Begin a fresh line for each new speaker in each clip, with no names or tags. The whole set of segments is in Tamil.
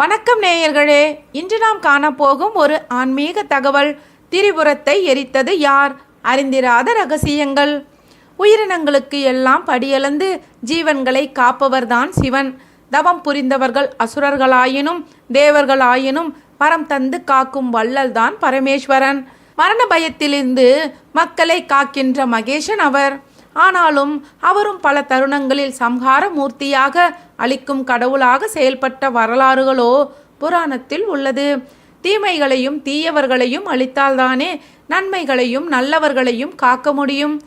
வணக்கம் நேயர்களே. இன்று நாம் காணப்போகும் ஒரு ஆன்மீக தகவல். திரிபுரத்தை எரித்தது யார்? அறிந்திராத ரகசியங்கள். உயிரினங்களுக்கு எல்லாம் படியளந்து ஜீவன்களை காப்பவர்தான் சிவன். தவம் புரிந்தவர்கள் அசுரர்களாயினும் தேவர்களாயினும் பரம் தந்து காக்கும் வள்ளல்தான் பரமேஸ்வரன். மரண பயத்திலிருந்து மக்களை காக்கின்ற மகேஷன் அவர். ஆனாலும் அவரும் பல தருணங்களில் சம்ஹார மூர்த்தியாக அளிக்கும் கடவுளாக செயல்பட்ட வரலாறுகளோ புராணத்தில் உள்ளது. தீமைகளையும் தீயவர்களையும் அளித்தால்தானே நன்மைகளையும் நல்லவர்களையும் காக்க முடியும்.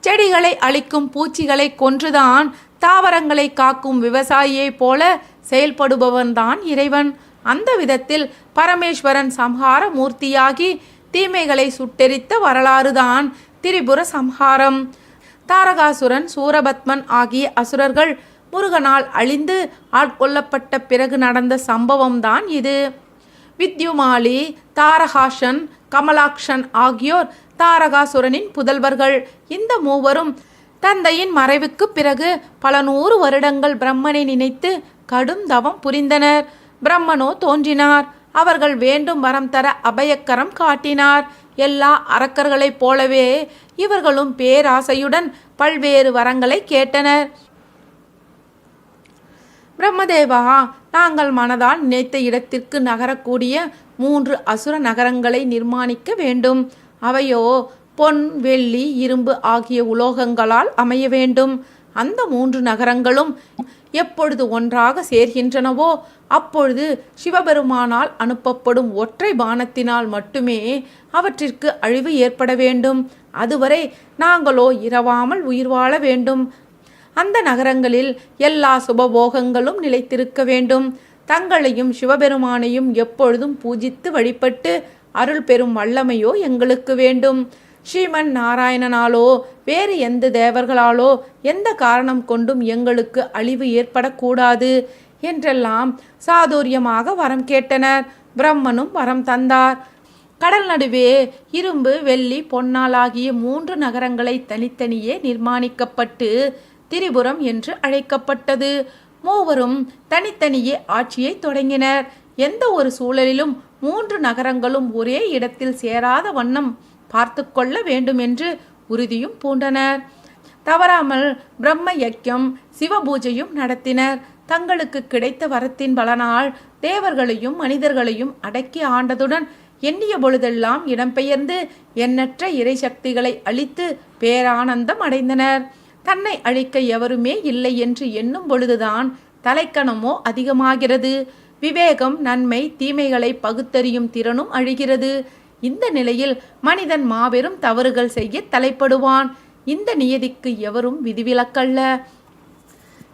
செடிகளை அழிக்கும் பூச்சிகளை கொன்றுதான் தாவரங்களை காக்கும் விவசாயியைப் போல செயல்படுபவன்தான் இறைவன். அந்த விதத்தில் பரமேஸ்வரன் சம்ஹார மூர்த்தியாகி தீமைகளை சுட்டெரித்த வரலாறுதான் திரிபுர சம்ஹாரம் தாரகாசுரன் சூரபத்மன் ஆகிய அசுரர்கள் முருகனால் அழிந்து ஆட்கொள்ளப்பட்ட பிறகு நடந்த சம்பவம்தான் இது. வித்யுமாலி தாரகாஷன் கமலாக்ஷன் ஆகியோர் தாரகாசுரனின் புதல்வர்கள். இந்த மூவரும் தந்தையின் மறைவுக்கு பிறகு பல நூறு வருடங்கள் பிரம்மனை நினைத்து கடும் தவம் புரிந்தனர். பிரம்மனோ தோன்றினார். அவர்கள் வேண்டும் வரம் தர அபயக்கரம் காட்டினார். எல்லா அரக்கர்களைப் போலவே இவர்களும் பேராசையுடன் பல்வேறு வரங்களை கேட்டனர். பிரம்மதேவா நாங்கள் மனதால் நினைத்த இடத்திற்கு நகரக்கூடிய மூன்று அசுர நகரங்களை நிர்மாணிக்க வேண்டும். அவையோ பொன் வெள்ளி இரும்பு ஆகிய உலோகங்களால் அமைய வேண்டும். அந்த மூன்று நகரங்களும் எப்பொழுது ஒன்றாக சேர்கின்றனவோ அப்பொழுது சிவபெருமானால் அனுப்பப்படும் ஒற்றை பானத்தினால் மட்டுமே அவற்றிற்கு அழிவு ஏற்பட வேண்டும். அதுவரை நாங்களோ இரவாமல் உயிர் வாழ வேண்டும். அந்த நகரங்களில் எல்லா சுபபோகங்களும் நிலைத்திருக்க வேண்டும். தங்களையும் சிவபெருமானையும் எப்பொழுதும் பூஜித்து வழிபட்டு அருள் பெறும் வல்லமையோ எங்களுக்கு வேண்டும். ஸ்ரீமன் நாராயணனாலோ வேறு எந்த தேவர்களாலோ எந்த காரணம் கொண்டும் எங்களுக்கு அழிவு ஏற்படக்கூடாது என்றெல்லாம் சாதுரியமாக வரம் கேட்டனர். பிரம்மனும் வரம் தந்தார். கடல் நடுவே இரும்பு வெள்ளி பொன்னால் ஆகிய மூன்று நகரங்களை தனித்தனியே நிர்மாணிக்கப்பட்டு திரிபுரம் என்று அழைக்கப்பட்டது. மூவரும் தனித்தனியே ஆட்சியை தொடங்கினர். எந்த ஒரு சூழலிலும் மூன்று நகரங்களும் ஒரே இடத்தில் சேராத வண்ணம் பார்த்து கொள்ள வேண்டும் என்று உறுதியும் பூண்டனர். தவறாமல் பிரம்ம யக்கியம் சிவபூஜையும் நடத்தினர். தங்களுக்கு கிடைத்த வரத்தின் பலனால் தேவர்களையும் மனிதர்களையும் அடக்கி ஆண்டதுடன் எண்ணிய பொழுதெல்லாம் இடம்பெயர்ந்து எண்ணற்ற இறை சக்திகளை அழித்து பேரானந்தம் அடைந்தனர். தன்னை அழிக்க எவருமே இல்லை என்று எண்ணும் பொழுதுதான் தலைக்கணமோ அதிகமாகிறது. விவேகம் நன்மை தீமைகளை பகுத்தறியும் திறனும் அழிகிறது. இந்த நிலையில் மனிதன் மாபெரும் தவறுகள் செய்ய தலைப்படுவான். இந்த நியதிக்கு எவரும் விதிவிலக்கல்ல.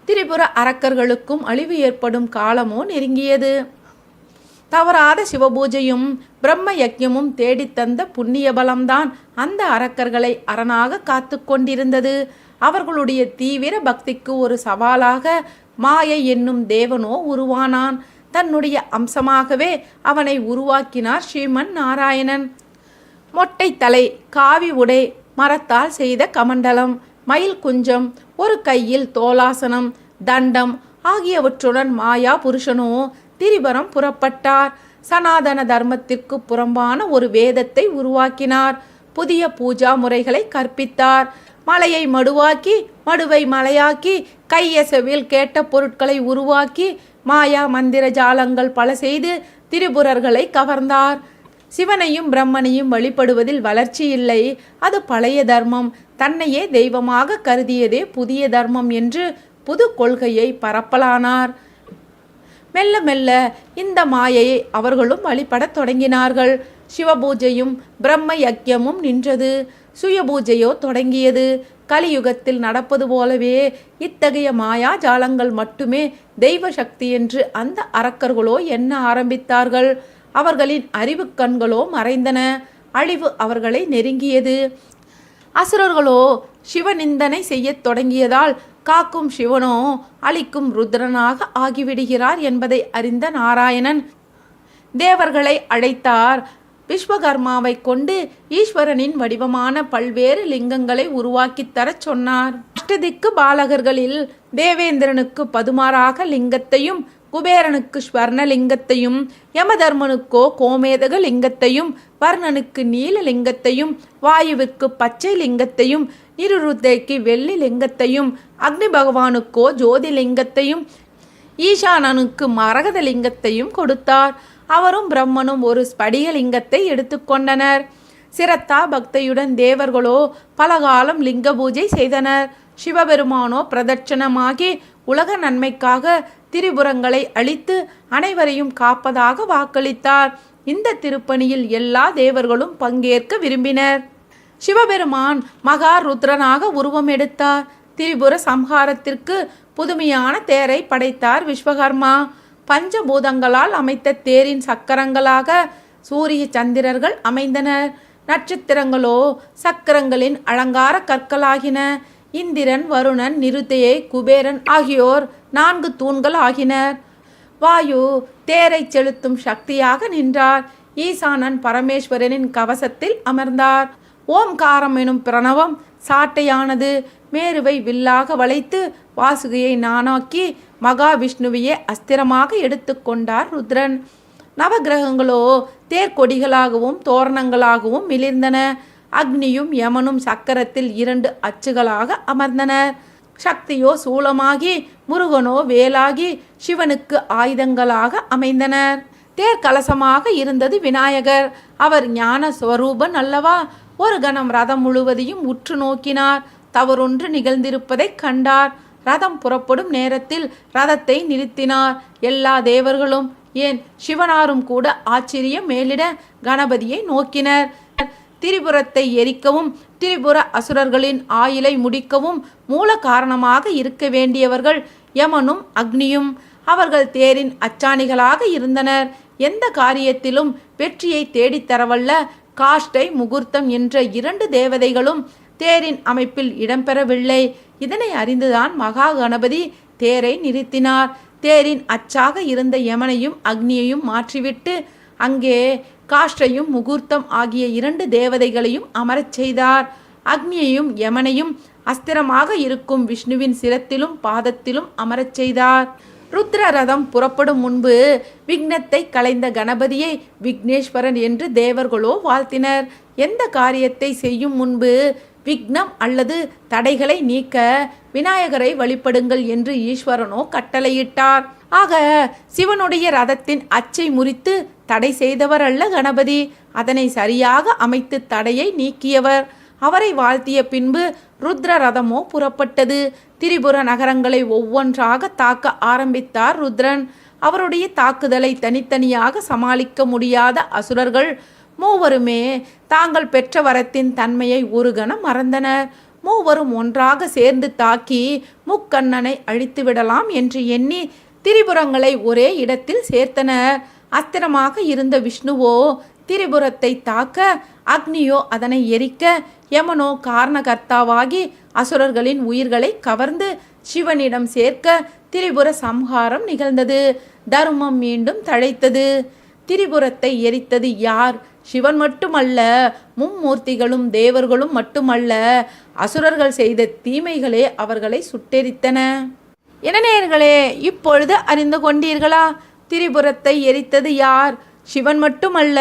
திரிபுர அரக்கர்களுக்கும் அழிவு ஏற்படும் காலமோ நெருங்கியது. தவறாத சிவபூஜையும் பிரம்ம யக்ஞமும் தேடித்தந்த புண்ணிய பலம்தான் அந்த அரக்கர்களை அரணாக காத்து கொண்டிருந்தது. அவர்களுடைய தீவிர பக்திக்கு ஒரு சவாலாக மாயை என்னும் தேவனோ உருவானான். தன்னுடைய அம்சமாகவே அவனை உருவாக்கினார் ஸ்ரீமன் நாராயணன். மொட்டை தலை காவி உடை மரத்தால் செய்த கமண்டலம் மயில் குஞ்சம் ஒரு கையில் தோலாசனம் தண்டம் ஆகியவற்றுடன் மாயா புருஷனோ திரிபுரம் புறப்பட்டார். சனாதன தர்மத்திற்கு புறம்பான ஒரு வேதத்தை உருவாக்கினார். புதிய பூஜா முறைகளை கற்பித்தார். மலையை மடுவாக்கி மடுவை மலையாக்கி கையசவில் கேட்ட பொருட்களை உருவாக்கி மாயா மந்திர ஜாலங்கள் பல செய்து திரிபுரர்களை கவர்ந்தார். சிவனையும் பிரம்மனையும் வழிபடுவதில் வளர்ச்சி இல்லை. அது பழைய தர்மம். தன்னையே தெய்வமாக கருதியதே புதிய தர்மம் என்று புது கொள்கையை பரப்பலானார். மெல்ல மெல்ல இந்த மாயையை அவர்களும் வழிபடத் தொடங்கினார்கள். சிவபூஜையும் பிரம்ம யக்கியமும் நின்றது. சுயபூஜையோ தொடங்கியது. கலியுகத்தில் நடப்பது போலவே இத்தகைய மாயாஜாலங்கள் மட்டுமே தெய்வ சக்தி என்று அந்த அரக்கர்களோ எண்ண ஆரம்பித்தார்கள்? அவர்களின் அறிவு கண்களோ மறைந்தன. அழிவு அவர்களை நெருங்கியது. அசுரர்களோ சிவநிந்தனை செய்யத் தொடங்கியதால் காக்கும் சிவனோ அழிக்கும் ருத்ரனாக ஆகிவிடுகிறார் என்பதை அறிந்த நாராயணன். தேவர்களை அழைத்தார். விஸ்வகர்மாவை கொண்டு ஈஸ்வரனின் வடிவமான பல்வேறு லிங்கங்களை உருவாக்கித் தரச் சொன்னார். அஷ்டதிக்கு பாலகர்களில் தேவேந்திரனுக்கு பதுமாறாக லிங்கத்தையும் குபேரனுக்கு ஸ்வர்ணலிங்கத்தையும் யமதர்மனுக்கோ கோமேதக லிங்கத்தையும் வர்ணனுக்கு நீல லிங்கத்தையும் வாயுவிற்கு பச்சை லிங்கத்தையும் நிருருத்தைக்கு வெள்ளி லிங்கத்தையும் அக்னி பகவானுக்கோ ஜோதி லிங்கத்தையும் ஈசானனுக்கு மரகத லிங்கத்தையும் கொடுத்தார். அவரும் பிரம்மனும் ஒரு ஸ்படிகலிங்கத்தை எடுத்துக்கொண்டனர் சிரத்தா பக்தியுடன் தேவர்களோ பலகாலம் லிங்க பூஜை செய்தனர். சிவபெருமானோ பிரதட்சணமாகி உலக நன்மைக்காக திரிபுரங்களை அழித்து அனைவரையும் காப்பதாக வாக்களித்தார். இந்த திருப்பணியில் எல்லா தேவர்களும் பங்கேற்க விரும்பினர். சிவபெருமான் மகா ருத்ரனாக உருவம் எடுத்தார். திரிபுர சம்ஹாரத்திற்கு புதுமையான தேரை படைத்தார் விஸ்வகர்மா. பஞ்சபூதங்களால் அமைத்த தேரின் சக்கரங்களாக சூரிய சந்திரர்கள் அமைந்தனர் நட்சத்திரங்களோ சக்கரங்களின் அலங்கார கற்களாகின. இந்திரன் வருணன் நிருத்தையை குபேரன் ஆகியோர் நான்கு தூண்கள் ஆகினர். வாயு தேரை செலுத்தும் சக்தியாக நின்றார். ஈசானன் பரமேஸ்வரனின் கவசத்தில் அமர்ந்தார். ஓம்காரம் எனும் பிரணவம் சாட்டையானது. மேருவை வில்லாக வளைத்து வாசுகியை நானாக்கி மகாவிஷ்ணுவையே அஸ்திரமாக எடுத்துக்கொண்டார் ருத்ரன். நவகிரகங்களோ தேர்கொடிகளாகவும் தோரணங்களாகவும் மிளிர்ந்தன. அக்னியும் யமனும் சக்கரத்தில் இரண்டு அச்சுகளாக அமர்ந்தனர் சக்தியோ சூலமாகி முருகனோ வேலாகி சிவனுக்கு ஆயுதங்களாக அமைந்தனர். தேர் கலசமாக இருந்தது விநாயகர். அவர் ஞான ஸ்வரூபன் அல்லவா? ஒரு கணம் ரதம் முழுவதையும் உற்று நோக்கினார். தவறொன்று நிகழ்ந்திருப்பதைக் கண்டார். ரதம் புறப்படும் நேரத்தில் ரதத்தை நிறுத்தினார். எல்லா தேவர்களும் ஏன் சிவனாரும் கூட ஆச்சரியம் மேலிட கணபதியை நோக்கினர். திரிபுரத்தை எரிக்கவும் திரிபுர அசுரர்களின் ஆயிலை முடிக்கவும் மூல காரணமாக இருக்க வேண்டியவர்கள் யமனும் அக்னியும். அவர்கள் தேரின் அச்சாணிகளாக இருந்தனர். எந்த காரியத்திலும் வெற்றியை தேடித்தரவல்ல காஷ்டை முகூர்த்தம் என்ற இரண்டு தேவதைகளும் தேரின் அமைப்பில் இடம்பெறவில்லை. இதனை அறிந்துதான் மகா கணபதி தேரை நிறுத்தினார். தேரின் அச்சாக இருந்த யமனையும் அக்னியையும் மாற்றிவிட்டு அங்கே காஷ்டையும் முகூர்த்தம் ஆகிய இரண்டு தேவதைகளையும் அமரச் செய்தார். அக்னியையும் யமனையும் அஸ்திரமாக இருக்கும் விஷ்ணுவின் சிரத்திலும் பாதத்திலும் அமரச் செய்தார். ருத்ர ரதம் புறப்படும் முன்பு விக்னத்தை கலைந்த கணபதியை விக்னேஸ்வரன் என்று தேவர்களோ வாழ்த்தினர். எந்த காரியத்தை செய்யும் முன்பு விக்னம் அல்லது தடைகளை நீக்க விநாயகரை வழிபடுங்கள் என்று ஈஸ்வரனோ கட்டளையிட்டார். ஆக சிவனுடைய ரதத்தின் அச்சை முறித்து தடை செய்தவர் அல்ல கணபதி. அதனை சரியாக அமைத்து தடையை நீக்கியவர். அவரை வாழ்த்திய பின்பு ருத்ர ரதமோ புறப்பட்டது. திரிபுர நகரங்களை ஒவ்வொன்றாக தாக்க ஆரம்பித்தார் ருத்ரன். அவருடைய தாக்குதலை தனித்தனியாக சமாளிக்க முடியாத அசுரர்கள் மூவருமே தாங்கள் பெற்ற வரத்தின் தன்மையை ஒரு கணம் மறந்தனர். மூவரும் ஒன்றாக சேர்ந்து தாக்கி முக்கண்ணனை அழித்து விடலாம் என்று எண்ணி திரிபுரங்களை ஒரே இடத்தில் சேர்த்தனர். அஸ்திரமாக இருந்த விஷ்ணுவோ திரிபுரத்தை தாக்க அக்னியோ அதனை எரிக்க யமனோ காரணகர்த்தாவாகி அசுரர்களின் உயிர்களை கவர்ந்து சிவனிடம் சேர்க்க திரிபுர சம்ஹாரம் நிகழ்ந்தது. தர்மம் மீண்டும் தழைத்தது. திரிபுரத்தை எரித்தது யார்? சிவன் மட்டுமல்ல மும்மூர்த்திகளும் தேவர்களும் மட்டுமல்ல அசுரர்கள் செய்த தீமைகளே அவர்களை சுட்டெரித்தன. இனநேயர்களே இப்பொழுது அறிந்து கொண்டீர்களா? திரிபுரத்தை எரித்தது யார்? சிவன் மட்டுமல்ல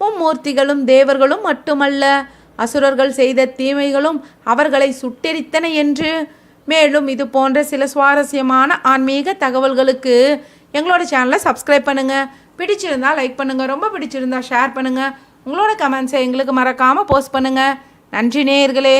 மும்மூர்த்திகளும் தேவர்களும் மட்டுமல்ல அசுரர்கள் செய்த தீமைகளும் அவர்களை சுட்டெரித்தன என்று. மேலும் இது போன்ற சில சுவாரஸ்யமான ஆன்மீக தகவல்களுக்கு எங்களோட சேனலை சப்ஸ்கிரைப் பண்ணுங்கள் பிடிச்சிருந்தா லைக் பண்ணுங்கள் ரொம்ப பிடிச்சிருந்தா ஷேர் பண்ணுங்கள் உங்களோட கமெண்ட்ஸை எங்களுக்கு மறக்காமல் போஸ்ட் பண்ணுங்கள் நன்றி நேயர்களே.